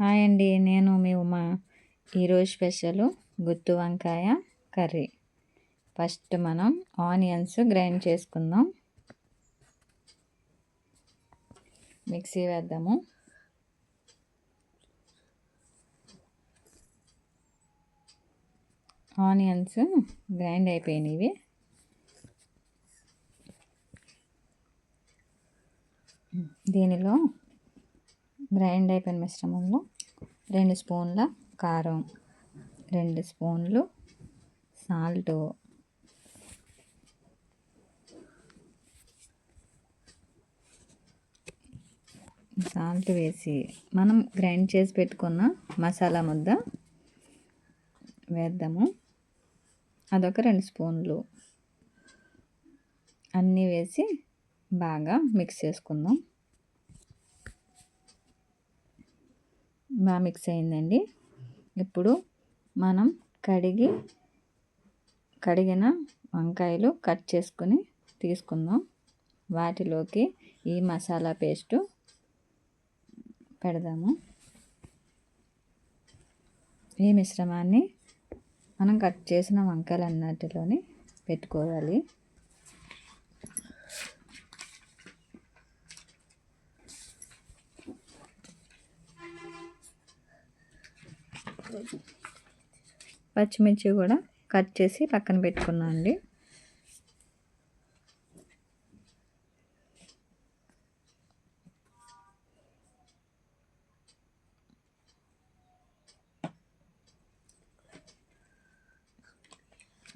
Hi అండి నేను మీ ఉమా. ఈరోజు స్పెషల్ గుత్తు వంకాయ కర్రీ. ఫస్ట్ మనం ఆనియన్స్ గ్రైండ్ చేసుకుందాం. మిక్సీ వేద్దాము. ఆనియన్స్ గ్రైండ్ అయిపోయినవి. దీనిలో గ్రైండ్ అయిపోయిన మిశ్రమంలో రెండు స్పూన్ల కారం రెండు స్పూన్లు సాల్ట్. సాల్ట్ వేసి మనం గ్రైండ్ చేసి పెట్టుకున్న మసాలా ముద్ద వేద్దాము. అదొక రెండు స్పూన్లు. అన్నీ వేసి బాగా మిక్స్ చేసుకుందాం. బాగా మిక్స్ అయిందండి. ఇప్పుడు మనం కడిగి కడిగిన వంకాయలు కట్ చేసుకుని తీసుకుందాం. వాటిలోకి ఈ మసాలా పేస్టు పెడదాము. ఈ మిశ్రమాన్ని మనం కట్ చేసిన వంకాయలు అన్నిటిలోని పెట్టుకోవాలి. పచ్చిమిర్చి కూడా కట్ చేసి పక్కన పెట్టుకున్నాను అండి.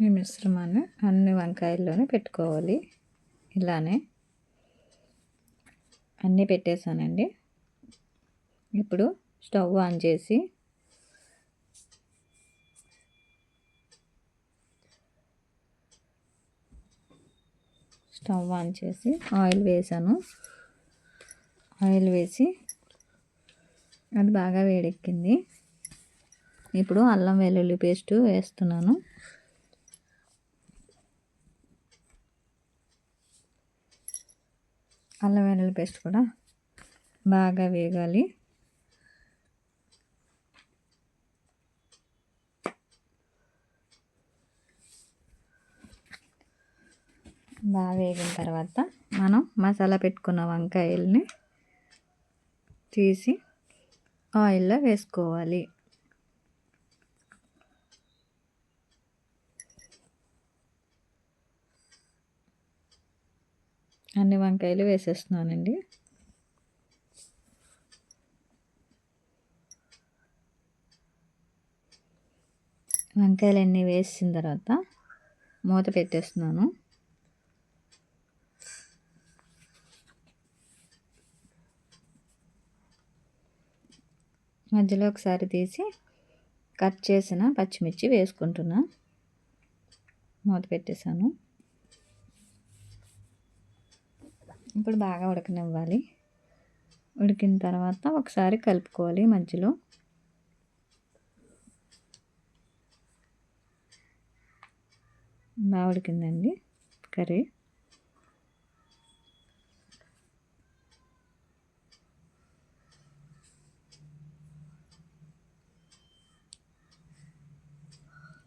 ఈ మిశ్రమాన్ని అన్ని వంకాయల్లోనే పెట్టుకోవాలి. ఇలానే అన్నీ పెట్టేశానండి ఇప్పుడు స్టవ్ ఆన్ చేసి స్టవ్ ఆన్ చేసి ఆయిల్ వేసాను. ఆయిల్ వేసి అది బాగా వేడెక్కింది. ఇప్పుడు అల్లం వెల్లుల్లి పేస్ట్ వేస్తున్నాను. అల్లం వెల్లుల్లి పేస్ట్ కూడా బాగా వేగాలి. బాగా వేగిన తర్వాత మనం మసాలా పెట్టుకున్న వంకాయల్ని తీసి ఆయిల్లో వేసుకోవాలి. అన్ని వంకాయలు వేసేస్తున్నానండి. వంకాయలు అన్నీ వేసిన తర్వాత మూత పెట్టేస్తున్నాను. మధ్యలో ఒకసారి తీసి కట్ చేసిన పచ్చిమిర్చి వేసుకుంటున్నా. మూత పెట్టేశాను. ఇప్పుడు బాగా ఉడకనివ్వాలి. ఉడికిన తర్వాత ఒకసారి కలుపుకోవాలి మధ్యలో. బాగా ఉడికిందండి కర్రీ.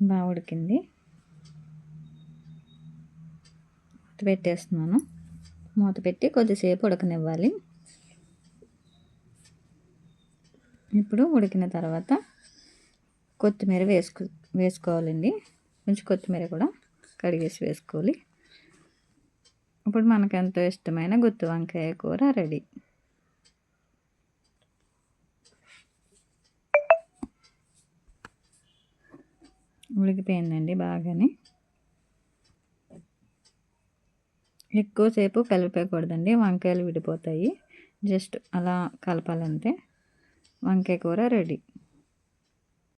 బాగా ఉడికింది మూత పెట్టేస్తున్నాను. మూత పెట్టి కొద్దిసేపు ఉడకనివ్వాలి. ఇప్పుడు ఉడికిన తర్వాత కొత్తిమీర వేసుకు వేసుకోవాలండి. కొంచెం కొత్తిమీర కూడా కడిగేసి వేసుకోవాలి. ఇప్పుడు మనకు ఎంతో ఇష్టమైన గుత్తి వంకాయ కూర రెడీ. ఉడికిపోయిందండి బాగానే. ఎక్కువసేపు కలిపేయకూడదండి వంకాయలు విడిపోతాయి. జస్ట్ అలా కలపాలంటే వంకాయ కూర రెడీ.